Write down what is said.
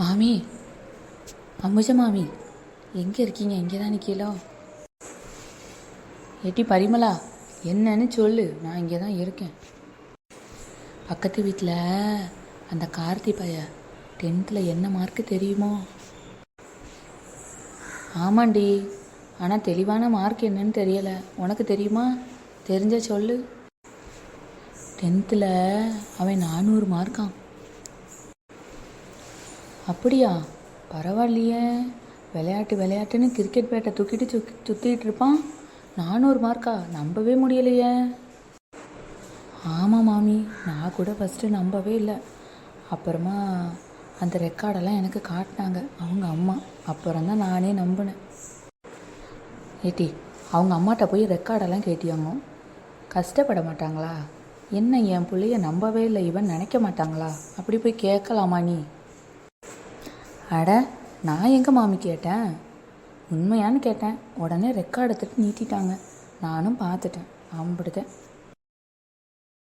மாமி அம்புஜ மாமி எங்கே இருக்கீங்க? இங்கே தான் நிற்கலோ ஏட்டி பரிமளா என்னன்னு சொல்லு. நான் இங்கே தான் இருக்கேன். பக்கத்து வீட்டில் அந்த கார்த்தி பைய டென்த்தில் என்ன மார்க்கு தெரியுமோ? ஆமாண்டி. ஆனால் தெளிவான மார்க் என்னன்னு தெரியலை. உனக்கு தெரியுமா? தெரிஞ்ச சொல்லு. டென்த்தில் அவன் நானூறு மார்க்கான் அப்படியா? பரவாயில்லையே. விளையாட்டு விளையாட்டுன்னு கிரிக்கெட் பேட்டை தூக்கிட்டு சுத்தி சுற்றிட்டு இருப்பான். நானூறு மார்க்கா நம்பவே முடியலையே. ஆமாம் மாமி நான் கூட ஃபஸ்ட்டு நம்பவே இல்லை. அப்புறமா அந்த ரெக்கார்டெல்லாம் எனக்கு காட்டினாங்க. அவங்க அம்மா. அப்புறம் தான் நானே நம்பினேன். ஏட்டி அவங்க அம்மாட்ட போய் ரெக்கார்டெல்லாம் கேட்டியாங்க? கஷ்டப்பட மாட்டாங்களா? என்ன என் பிள்ளைய நம்பவே இல்லை இவன் நினைக்க மாட்டாங்களா? அப்படி போய் கேட்கலாமா நீ? அட நான் எங்கே மாமி கேட்டேன்? உண்மையான்னு கேட்டேன். உடனே ரெக்கார்டு எடுத்துட்டு நீட்டிட்டாங்க. நானும் பார்த்துட்டேன். அம்பிடுதேன்